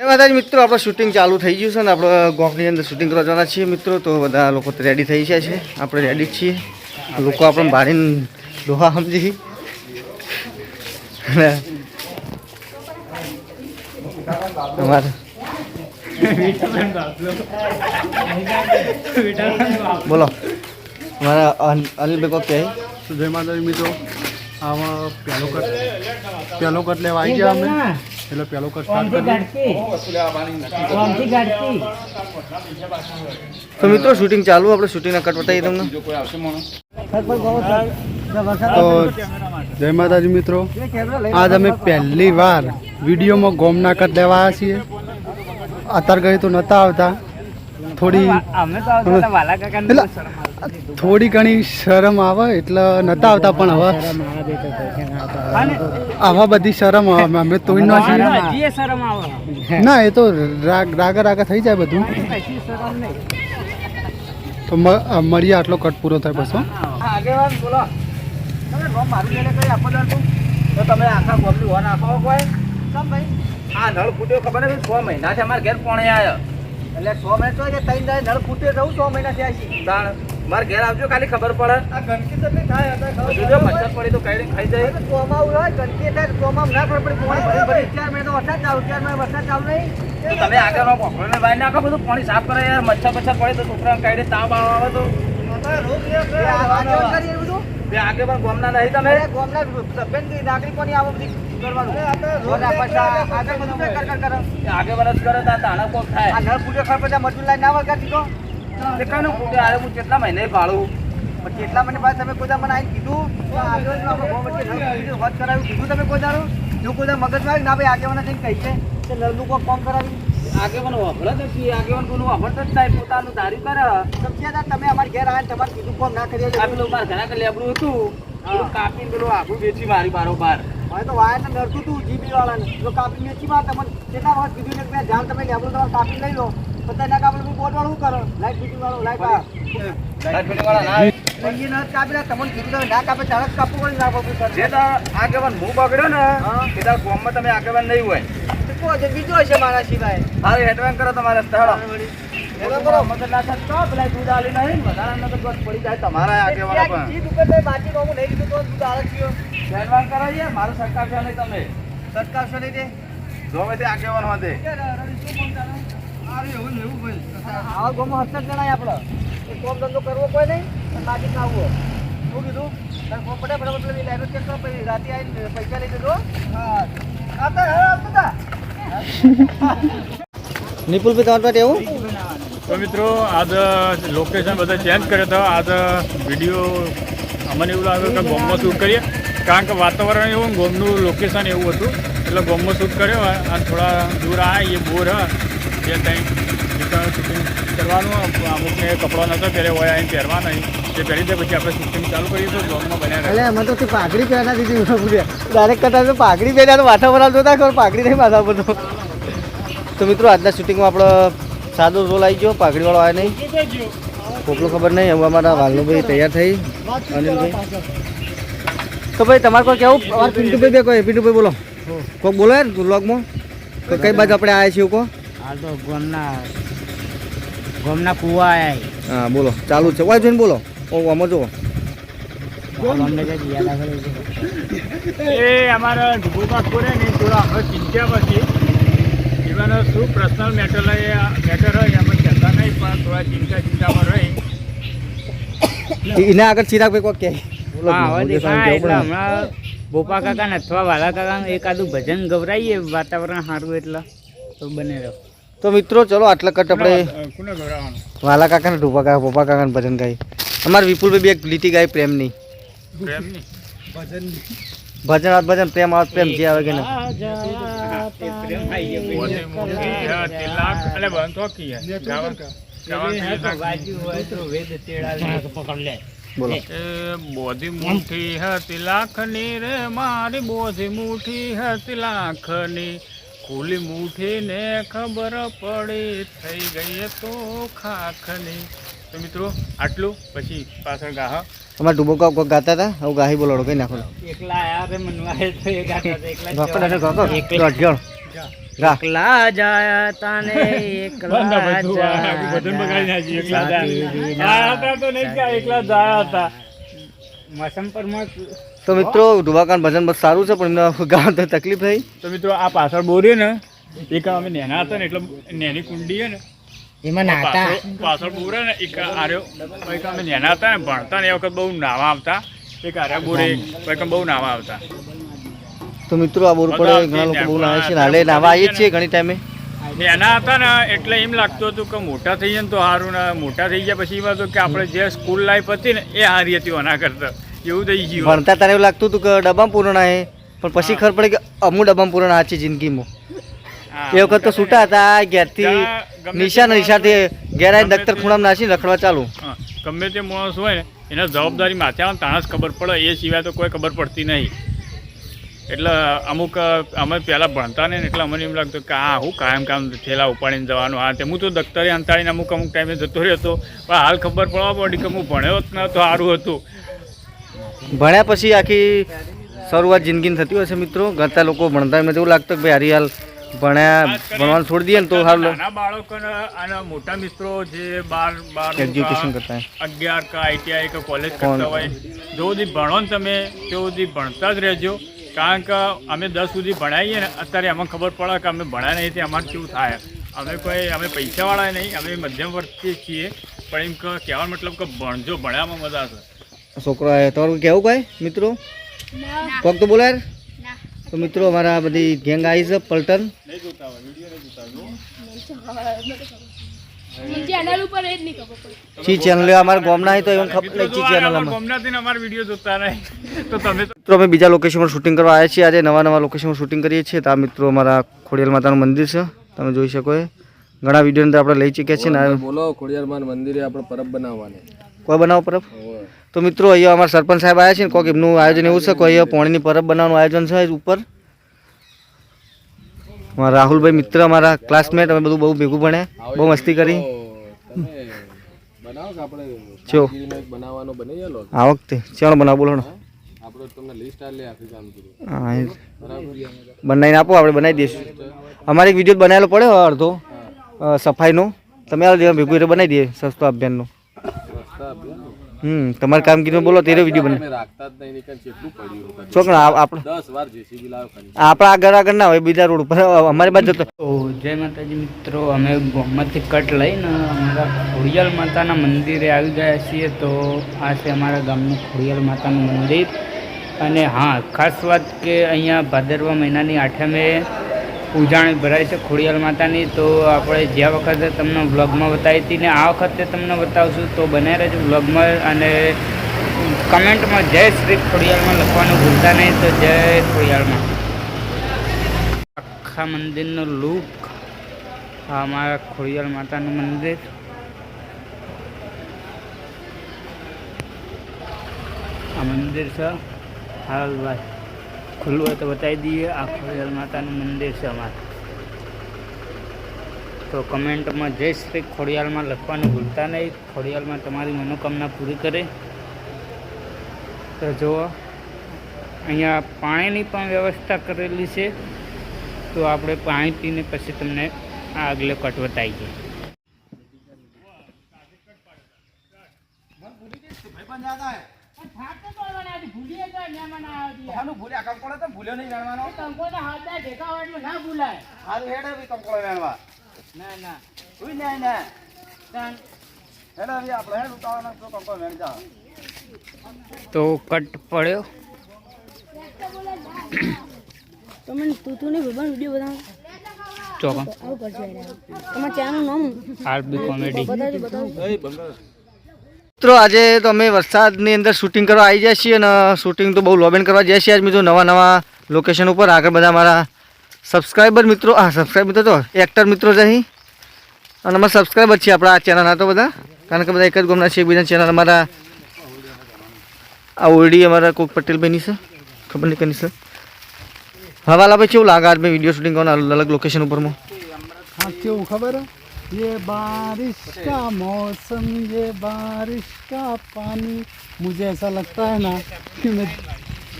એ બધા જ મિત્રો, આપણે શૂટિંગ ચાલુ થઈ ગયું છે ને, આપણે ગોખની અંદર શૂટિંગ કરવા જવાના છીએ મિત્રો. તો બધા લોકો રેડી થઈ ગયા છે. આપણે રેડી જ છીએ. લોકો આપણે ભાડીને ડોહા સમજી. બોલો. મારા અન- અનિલભાઈ કો કહે. જય માતાજી મિત્રો. આમાં પહેલો કટ પહેલો કટ લેવા આવી ગયા અમે. એટલે પેલો સ્ટાર્ટ તો મિત્રો શૂટિંગ ચાલુ આપણે શૂટિંગના કટ બતાવીએ તમને. તો જય માતાજી મિત્રો. આજ અમે પહેલી વાર વિડીયોમાં ગોમના કટ લેવા આવ્યા છીએ. અત્યાર ગઈ તો નહોતા આવતા. થોડી એટલે થોડી ઘણી શરમ આવે એટલે નહોતા આવતા પણ હવે આવા બધી શરમ આવે. અમે તો ના ના એ તો રાગ રાગા થઈ જાય બધું. તો મળીએ આટલો કટ પૂરો થાય બસો બોલો. તમે આખા વન આપો કોઈ. ભાઈ આ નળ ફૂટ્યો ખબર નથી છ મહિના છે અમારા ઘેર પોણે આવ્યો એટલે છ મહિના તો ત્રણ નળ ફૂટ્યો રહું છ મહિના થયા છે. મારા ઘેર આવજો ખાલી ખબર પડે. આ ગંદકી તમને થાય હતા જોજો મચ્છર પડી તો કઈ ખાઈ જાય. ચોમા હોય ગંદકી થાય કોમા ના પડે પણ પાણી ભરી ભરી ચાર મહિના તો વરસાદ ચાલુ ચાર મહિના વરસાદ ચાલુ નહીં. તમે આગળ પોખરને બાઈ નાખો બધું પાણી સાફ કરે યાર મચ્છર મચ્છર પડે તો છોકરાને કાઢે તાવ આવે તો. બે આગે પણ ગોમના નહીં તમે? ગોમના સભ્યન નાગરિકોની આવો બધી? કરવાનું. આગળ બધું કર કર કર. આગે વરસ કરે તો તાણા કોક થાય. આ નળ પૂજો ખર પછી મજૂર લાઈન ના વગર દીધો કાનું આરે હું કેટલા મહિને ભાડું. પણ કેટલા મહિને બાદ તમે કોઈ મને આવીને કીધું તો આગળ આપણે ગોમ વચ્ચે નળ ફૂટ્યું, હોત કરાવ્યું કીધું તમે કોઈ દાડો? જો કોઈ મગજમાં આવ્યું, ના ભાઈ આગેવાના થઈને કહી છે? કે નળનું કોઈ કામ કરાવ્યું આગેવાન વાપરે તો કે આગેવાન કોનું વાપરતો જ થાય પોતાનું ધારી કરે. સમજ્યા તમે અમારા ઘેર આવ્યા તમારે કીધું કોમ ના કરીએ આ પેલું મારા ઘણા કે આપણું હતું કાપીને પેલું આખું વેચી મારી બારોબાર. હવે તો વાયર ને નડતું હતું જીબી વાળાને. જો કાપી વેચી માર તમને કેટલા વખત કીધું કે જાણ તમે લેબરું તમારે કાપી લઈ લો. ના કાપે બોટ વાળું શું કરો લાઈટ ફિટિંગ વાળો લાઈટ લાઈટ ફિટિંગ વાળા લાઈટ ના કાપી તમને કીધું ના કાપે ત્યારે કાપવું ના પડે. જે આગેવાન હું બગડ્યો ને કે તાર ગામમાં તમે આગેવાન નહીં હોય. બીજો છે મારા સિવાય. હારે હેડવાન કરો તમારે સ્થળ. એનો કરો મતલબ ના થાય તો પેલા દૂધ આલી નહીં વધારાનો તો બસ પડી જાય તમારા આગેવાનો પણ ઈ દુકાન તો બાકી કોમ નહીં લીધું તો દૂધ આલે હેડવાન કરો છે મારું સરકાર છે નહીં તમે. સરકાર છે નહીં તે? જોવે તે આગેવાન હોતે? આવા ગોમાં હસ્તક જણાય આપણે. એ કોમ ધંધો કરવો કોઈ નહીં અને બાકી ખાવું શું કીધું? તારે કોમ પડે બરાબર પેલી લાઈનો ચેક કરો પછી રાતે આવીને પૈસા લઈ દેજો હા. આ તો હે બધા નિપુલભાઈ તમારે પાસે એવું? તો મિત્રો આજ લોકેશન બધા ચેન્જ કર્યો હતો આજ વીડિયો અમને એવું લાગ્યું કે ગોમમાં શૂટ કરીએ. કારણ કે વાતાવરણ એવું ગોમનું લોકેશન એવું હતું. એટલે ગોમમાં શૂટ કર્યો. અને થોડા દૂર આ એ બોર હ કંઈ ત્રણ શૂટિંગ કરવાનું અમુકને કપડો નહોતો પહેરે હોય અહીં પહેરવા નહીં. તે પહેરી દે પછી આપણે શૂટિંગ ચાલુ કરીએ તો બ્લોગમાં બન્યા રહે. એટલે એમાં તો પાઘડી પહેરા દીધી ડાયરેક્ટ કરતા તો પાઘડી પહેર્યા તો માથા પર જોતા ખબર પાઘડી નહીં માથા પર તો. મિત્રો આજના શૂટિંગમાં આપણો સાદો રોલ આવી ગયો પાઘડીવાળો આવે નહીં. પોપલું ખબર નહીં હવે અમારા વાલનુભાઈ તૈયાર થઈ. અનિલભાઈ. તો ભાઈ તમારે કોઈ કેવું? પિન્ટુભાઈ બે કોઈ પિન્ટુભાઈ બોલો. કોઈક બોલો યાર બ્લોગમાં તો કઈ બાજુ આપણે આવ્યા છીએ કહો? આ તો ગોમના ગોમના કુવા આયા હા બોલો ચાલુ છે. વાય જોઈને બોલો. ઓ આમાં જુઓ. ગોમને જે યાદ આગળ એ અમારા ડુબુમાં ખોરે ને થોડા આપણે ચિંતા પછી. જીવન શું પર્સનલ મેટર મેટર હોય અમે કહેતા નહીં પણ થોડા ચિંતા ચિંતામાં રહી. એના આગળ ચિરાગ ભાઈ કોઈ કહે. હમણાં બોપા કાકા ને અથવા વાલા કાકા એકાદું ભજન ગવરાઈએ વાતાવરણ સારું એટલે. તો બને રહો તો મિત્રો ચલો આટલા કટ આપણે વાલા કાકા ને ઢોપા કાકા પોપા કાકા ને ભજન ગાઈ. અમારે વિપુલભાઈ બે એક લીટી ગાય પ્રેમની. પ્રેમની? ભજન આવત ભજન પ્રેમ આવત પ્રેમ જે આવે કે ના. બંધો મુઠ્ઠી હતી લાખની રે મારી બોધી મુઠ્ઠી હતી લાખની. ખુલ્લી મુઠ્ઠીને ખબર પડી થઈ ગઈ તો ખાખની. તો મિત્રો આટલું પછી પાછળ ગાહ. અમારે ડુબોકા કાક ગાતા હતા? હવે ગાહી બોલાડો કઈ નાખો. એકલા આયા રે મનવાય તો એ ગાતા એકલા જ ગાકો. એકલા જાયા તાને બધું બગાડી જાય. હતા તો નહીં કે એકલા જાય હતા. મોસમ પર તો મિત્રો ધુવાકાન ભજન બસ સારું છે પણ એમને ગાવા તકલીફ થઈ. તો મિત્રો આ પાછળ બોરીએ ને એક અમે નેના હતા ને એટલે નેની કુંડી હે ને એમાં નાતા. પાછળ પાછળ બોરે ને એક આર્યો એક અમે નેના હતા ને ભણતા ને એ વખત બહુ નાવા આવતા. એક આર્યા બોરે એક બહુ નાવા આવતા. તો મિત્રો આ બોર પડે ઘણા લોકો બહુ નાવે છે હાલે નાવા આવીએ છીએ ઘણી ટાઈમે. નેના હતા ને એટલે એમ લાગતું હતું કે મોટા થઈ જાય ને તો સારું ને મોટા થઈ ગયા પછી એમાં તો કે આપણે જે સ્કૂલ લાઈફ હતી ને એ સારી હતી એના કરતા. એવું થઈ ગયું. ભણતા તારે એવું લાગતું હતું કે ડબ્બામાં પૂર્ણ હે પણ પછી ખબર પડે કે અમુક ડબ્બામાં પૂર્ણ આ છે જિંદગીમાં. એ વખત તો છૂટા હતા ઘેરથી નિશાન તે નિશાનથી ઘેર આવીને દફતર ખૂણામાં નાસીને રખડવા ચાલુ. હા, ગમે તે માણસ હોય ને એના જવાબદારી માથે આવે ને જ ખબર પડે એ સિવાય તો કોઈ ખબર પડતી નહીં. એટલે અમુક અમે પહેલાં ભણતા ને એટલે અમને એમ લાગતું કે આ હું કાયમ કામ થેલા ઉપાડીને જવાનું આ તે હું તો દફતરે અંતાડીને અમુક અમુક ટાઈમે જતો રહ્યો હતો પણ હાલ ખબર પડવા પડી કે હું ભણ્યો જ ન તો સારું હતું. ભણ્યા પછી આખી શરૂઆત જિંદગીની થતી હોય છે મિત્રો. ઘણા લોકો ભણતા એમને તો એવું લાગતું કે ભાઈ હરિયાલ ભણ્યા ભણવાનું છોડી દઈએ ને તો સારું નાના બાળકોને અને મોટા મિત્રો જે બાર બાર એજ્યુકેશન કરતા હોય. અગિયાર કા આઈટીઆઈ કે કોલેજ? કરતા હોય જો સુધી ભણો ને તમે તે સુધી ભણતા જ રહેજો. કારણ કે અમે દસ સુધી ભણાવીએ ને અત્યારે અમને ખબર પડે કે અમે ભણ્યા નહીં તે અમારે કેવું થાય. અમે કોઈ અમે પૈસાવાળા નહીં અમે મધ્યમ વર્ગથી છીએ. પણ એમ કહેવાનો મતલબ કે ભણજો ભણ્યામાં મજા છે છોકરો આવ્યો તમારું કેવું કાંઈ? મિત્રો? કોક તો બોલાય તો મિત્રો અમારા બધી ગેંગ આવી છે પલટન. ચેનલ ઉપર એ જ નહીં ખબર પડી ચી ચેનલ અમારા ગોમના હોય તો એમ ખબર નહીં ચી ચેનલ અમારા અમારે ગમનાથી ને અમારા વીડિયો જોતા નહીં તો તમે મિત્રો અમે બીજા લોકેશન પર શૂટિંગ કરવા આવ્યા છીએ. આજે નવા નવા લોકેશન શૂટિંગ કરીએ છીએ. તો આ મિત્રો અમારા ખોડિયાલ માતાનું મંદિર છે. તમે જોઈ શકો એ. ઘણા વીડિયો અંદર આપણે લઈ ચૂક્યા છીએ ને. બોલો ખોડિયારમાન મંદિરે આપણે પરબ બનાવવાની. કોઈ બનાવો પરબ? તો મિત્રો, અહીંયા અમારા સરપંચ સાહેબ આવ્યા છે ને કોઈક એમનું આયોજન એવું છે કે અહીંયા પોણીની પરબ બનાવવાનું આયોજન છે ઉપર. રાહુલભાઈ મિત્ર, અમારા ક્લાસમેટ અમે બધું બહુ ભેગું ભણ્યા બહુ મસ્તી કરી. ચો બનાવવાનો બની આ વખતે ચાલો, બનાવો, બોલો બનાવીને આપો, આપણે બનાવી દઈશું. અમારે એક વીડિયો બનાવેલો પડે અડધો સફાઈનો. તમે ભેગું એટલે બનાવી દઈએ, સસ્તો અભિયાનનો. હમ તમારે કામગીરીનો બોલો તેરો વીડિયો બને. છોકરા રાખતા જ નહીં કેટલું પડ્યું હતું. આપણે દસ વાર જેસીબી લાવ્યો ખાલી આપણા આગળ આગળ ના હોય બીજા રોડ ઉપર અમારી બાજુ તો જય માતાજી મિત્રો અમે ગોમમાંથી કટ લઈને અમારા ખોડિયાલ માતાના મંદિરે આવી ગયા છીએ. તો આ છે અમારા ગામનું ખોડિયાલ માતાનું મંદિર. અને હા ખાસ વાત કે અહીંયા ભાદરવા મહિનાની આઠમે ઉજાણી ભરાય છે ખોડિયાલ માતાની, તો આપણે જ્યાં વખતે તમને વ્લોગમાં બતાવી હતી ને આ વખતે તમને બતાવશું, તો બને રહેજો વ્લોગમાં અને કમેન્ટમાં જય શ્રી ખોડિયાલમાં લખવાનું ભૂલતા નહીં, તો જય ખોડિયાળમાં આખા મંદિરનો લુક, આ અમારા ખોડિયાલ માતાનું મંદિર. આ મંદિર છે હાલ ભાઈ. ખુલ્લું હોય તો બતાવી દઈએ. આ ખોડિયાર માતાનું મંદિર છે અમારું. તો કમેન્ટમાં જય શ્રી ખોડિયાલમાં લખવાનું ભૂલતા નહીં. ખોડિયાલમાં તમારી મનોકામના પૂરી કરે. તો જુઓ, અહીંયા પાણીની પણ વ્યવસ્થા કરેલી છે. તો આપણે પાણી પીને પછી તમને આ આગલે કટ બતાવીએ. ના ના તો કટ પડ્યો. તમે તું તું નહીં ભગવાન વીડિયો બનાવો. ચોકમ તમારા ચેનલ નામ આરબી કોમેડી. બતાવજો બતાવજો. મિત્રો, આજે તો અમે વરસાદની અંદર શૂટિંગ કરવા આવી જઈએ છીએ અને શૂટિંગ તો બહુ લોબેન કરવા જાય છીએ. આજ મિત્રો નવા નવા લોકેશન ઉપર આગળ બધા મારા સબસ્ક્રાઈબર મિત્રો હા સબસ્ક્રાઈબ મિત્રો તો એક્ટર મિત્રો જ અહીં. અને અમારા સબસ્ક્રાઈબર છીએ આપણા આ ચેનલના તો બધા. કારણ કે બધા એક જ ગમના છે બીજા ચેનલ અમારા આ ઓરડી અમારા કોક પટેલભાઈની છે. ખબર નહીં કેની છે. હવાલા ભાઈ, કેવું લાગે? આજ મેં વીડિયો શૂટિંગ કરવાનું અલગ લોકેશન ઉપર હા, કેવું? ખબર ये बारिश का मौसम ये बारिश का पानी मुझे ऐसा लगता है ना कि मैं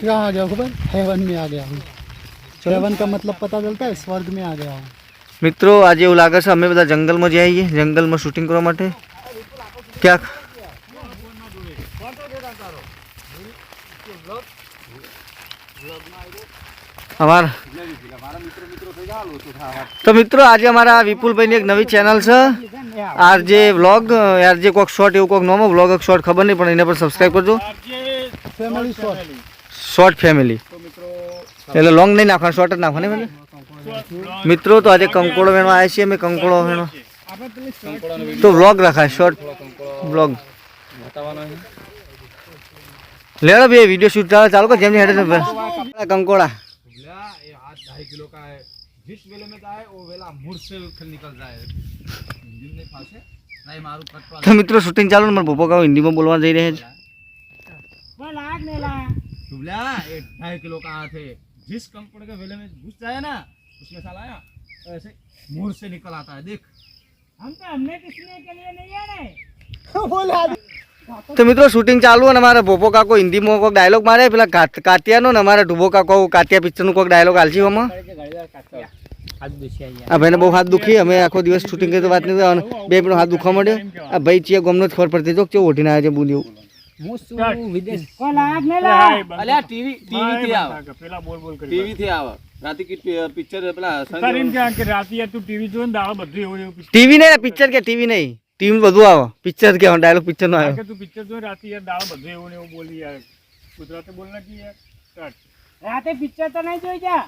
कहाँ आ गया खबर हेवन में आ गया हूँ सेवन का मतलब पता चलता है स्वर्ग में आ गया हूँ મિત્રો આજે એવું લાગે છે અમે બધા જંગલમાં જઈએ છીએ જંગલમાં શૂટિંગ કરવા માટે ક્યાંક અમાર? તો મિત્રો, આજે અમારા વિપુલભાઈની એક નવી ચેનલ છે. આરજે વ્લોગ આરજે કોક શોર્ટ એવું કોક નોમો વ્લોગ એક શોર્ટ ખબર નહીં, પણ એને પર સબસ્ક્રાઈબ કરજો. શોર્ટ ફેમિલી એટલે લોંગ નહીં નાખવાનું શોર્ટ જ નાખવાનું મિત્રો, તો આજે કંકોડો વેણવા આવ્યા છીએ અમે કંકોડો વેણવા. તો વ્લોગ રખાય શોર્ટ વ્લોગ લેડો ભાઈ વીડિયો શૂટ ચાલો ચાલો જેમની હેઠળ કંકોડા किलो का है जिस वेले में जाए वो वेला मुड़ से फिर निकल जाए। हिंदी में फांसे नहीं मारू कटवा तो मित्रों शूटिंग चालू मन भोपो का हिंदी में बोलवा दे रहे हैं। बोल आज मेला चुबला ये ढाई किलो का हाथ है। जिस कंपनी के वेले में घुस जाए ना उसमें साला आया ऐसे मुड़ से निकल आता है देख। हम तो हमने किसने के लिए नहीं है रहे बोला તો મિત્રો શૂટિંગ ચાલુ અને મારા ભોપો કાકો હિન્દીમાં કોઈક ડાયલોગ મારે. પેલા કાત- કાતિયાનો ને અમારા ઢુબો કાકો કાતિયા પિક્ચરનું કોઈક ડાયલોગ આલજી આમાં. આ ભાઈને બહુ હાથ દુખી. અમે આખો દિવસ શૂટિંગ કરી તો વાત નથી અને બે મિનિટ હાથ દુખવા મળ્યો આ ભાઈ ચિયા ગમનો જ ખબર પડતી. જો કેવું ઓઢીને આવ્યા છે બુંદી અલ્યા ટીવી ટીવી થી આવે. પેલા બોલ બોલ કરી ટીવી થી આવે. રાતે કી પિક્ચર પેલા તારીને ક્યાં કે રાતે તું ટીવી જોઈને દાડો બધું એવું એવું ટીવી નહીં પિક્ચર કે ટીવી નહીં. ટીવી બધું આવે. પિક્ચર કે ડાયલોગ પિક્ચર નો આવે. તું પિક્ચર જોઈ રાતે યાર દાડો બધું એવું ને એવું બોલી યાર. ગુજરાતી બોલ નાખી યાર. રાતે પિક્ચર તો નહીં જોઈ જા.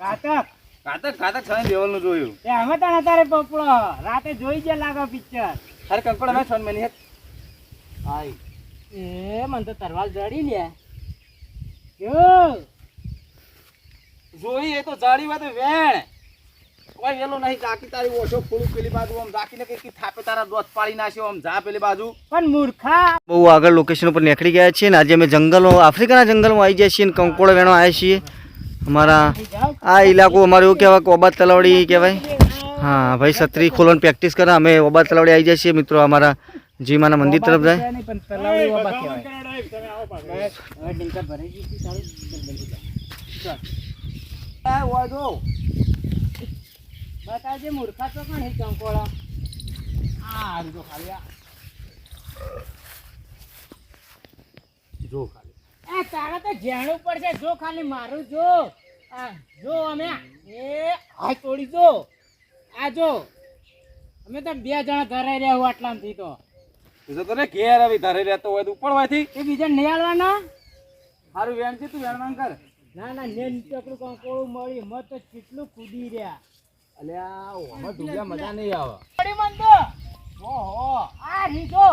કાતક કાતક કાતક સની દેવલનું જોયું. એ અમે તને તારે પપડો રાતે જોઈ જ લાગો પિક્ચર અરે કંકડ મેં છોન મેની હાય. એ મને તો તરવાલ જડી લે જો. જોઈ એ તો જાડી વાત વેણ. કોઈ વેલો નહીં જાકી તારી ઓછો ફૂલું પેલી બાજુ આમ જાકીને કઈ થાપે તારા દોત પાડી નાખ્યો આમ જા પેલી બાજુ. પણ મૂર્ખા. બહુ આગળ લોકેશન ઉપર નીકળી ગયા છીએ ને આજે અમે જંગલો આફ્રિકાના જંગલમાં આવી ગયા છીએ ને કંકોળ વેણો આવ્યા છીએ. અમારા આ ઇલાકો અમારો એવું કહેવાય કે ઓબાદ તલાવડી કહેવાય. હા ભાઈ છત્રી ખોલવાની પ્રેક્ટિસ કરે અમે ઓબાદ તલાવડી આવી જાય છીએ. મિત્રો અમારા જીમાના મંદિર તરફ જાય નહીં પણ તલાવડી બાબા કહેવાય હવે ડિંકર ભરાઈ ગઈ હતી તારું બતાવજે મૂર્ખા તો પણ હે કંકોળા આ હારું જો ખાલી આ. જો ખાલી. એ તારા તો જાણવું પડશે જો ખાલી મારું જો. આ જો અમે એ હાથ તોડી જો. આ જો. અમે તો બે જણા ધરાઈ રહ્યા હું આટલામાંથી તો. તો તને ઘેર આવી ધરાઈ રહેતો હોય તો ઉપડવાથી એ બીજા નિહાળવાના? સારું વેણ છે તું વેણ કર. ના ના નીચે ચકડું કંકોળું મળી મત કેટલું કૂદી રહ્યા. અલ્યા ઓમાં ડૂબ્યા મજા નહીં આવે. પડી મન તો ઓહો. આ રી જો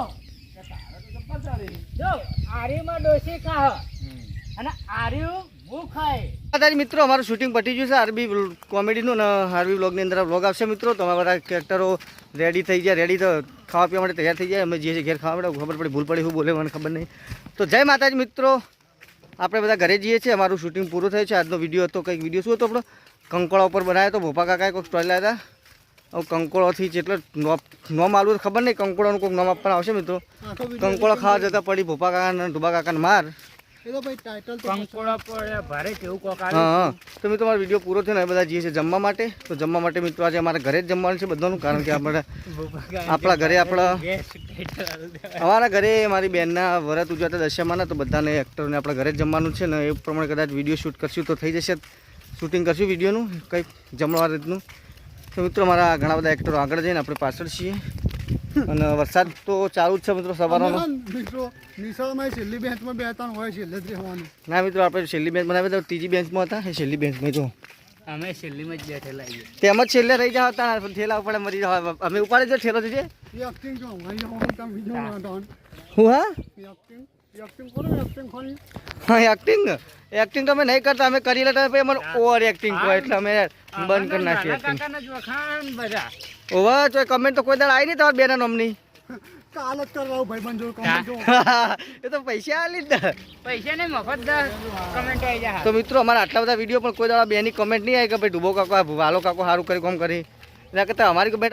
જો આરીમાં ડોસી કાહ અને આર્યું તારી મિત્રો અમારું શૂટિંગ પટી ગયું છે. આરબી કોમેડીનું ને આરબી બ્લોગની અંદર વ્લોગ આવશે મિત્રો. તમારા બધા કેરેક્ટરો રેડી થઈ ગયા રેડી તો ખાવા પીવા માટે તૈયાર થઈ જાય અમે જે છીએ ઘેર ખાવા માટે ખબર પડી ભૂલ પડી શું બોલે મને ખબર નહીં. તો જય માતાજી મિત્રો. આપણે બધા ઘરે જઈએ છીએ. અમારું શૂટિંગ પૂરું થયું છે. આજનો વીડિયો હતો કંઈક વીડિયો શું હતો આપણો? કંકોળા ઉપર બનાવ્યો હતો ભોપા કાકાએ કોઈક સ્ટોરી લાવ્યા હતા. હવે કંકોળોથી જેટલો નોમ આલવું ખબર નહીં કંકોળાનું કોઈક નોમ આપવાનું આવશે મિત્રો. કંકોળો ખાવા જતા પડી ભોપા કાકાને ડુબા કાકાને માર. તો મિત્રો મારો વીડિયો પૂરો થયો ને બધા જઈએ છે જમવા માટે. તો જમવા માટે મિત્રો આજે અમારા ઘરે જ જમવાનું છે બધાનું કારણ કે આપણે આપણા ઘરે આપણા અમારા ઘરે મારી બહેનના વરત ઉજવાતા દશામાના તો બધાને એક્ટરોને આપણા ઘરે જ જમવાનું છે ને એ પ્રમાણે કદાચ વીડિયો શૂટ કરશું તો થઈ જશે. શૂટિંગ કરશું વિડીયોનું કંઈક જમવા રીતનું. તો મિત્રો મારા ઘણા બધા એક્ટરો આગળ જઈને આપણે પાછળ છીએ. અને વરસાદ તો ચાલુ જ છે મિત્રો સવારનો. મિત્રો નિશાળમાં છેલ્લી બેન્ચમાં બેતા હોય છેલ્લે જ રહેવાનું. ના મિત્રો આપણે છેલ્લી બેન્ચ બનાવી તો ત્રીજી બેન્ચમાં હતા. એ છેલ્લી બેન્ચમાં જો અમે છેલ્લીમાં જ બેઠેલા છીએ. તેમ જ છેલ્લે રહી જાવ હતા ઠેલા ઉપર મરી જાવ અમે ઉપાડે જો ઠેલો જઈએ એક્ટિંગ જો હું હું. હા એક્ટિંગ એક્ટિંગ એક્ટિંગ ખોલી. હા એક્ટિંગ એક્ટિંગ તો અમે નહીં કરતા અમે કરી લેતા પછી મને ઓવર એક્ટિંગ કહો એટલે અમે બંધ કરી નાખીએ એક્ટિંગ કાકાના જ વખાણ બધા. ઓવા તો કમેન્ટ તો કોઈ દાડ આવી નહીં તમારા બેના નામની. કાલ જ કર રહું ભાઈ બંધ જો કમેન્ટ જો એ તો પૈસા આલી જ પૈસા નહીં મફત દસ કમેન્ટ આવી જાય. તો મિત્રો અમારા આટલા બધા વીડિયો પણ કોઈ દાડા બેની કમેન્ટ નહીં આવી કે ભાઈ ડૂબો કાકો વાલો કાકો સારું કરી કોમ કરી. એના કરતાં અમારી કમેન્ટ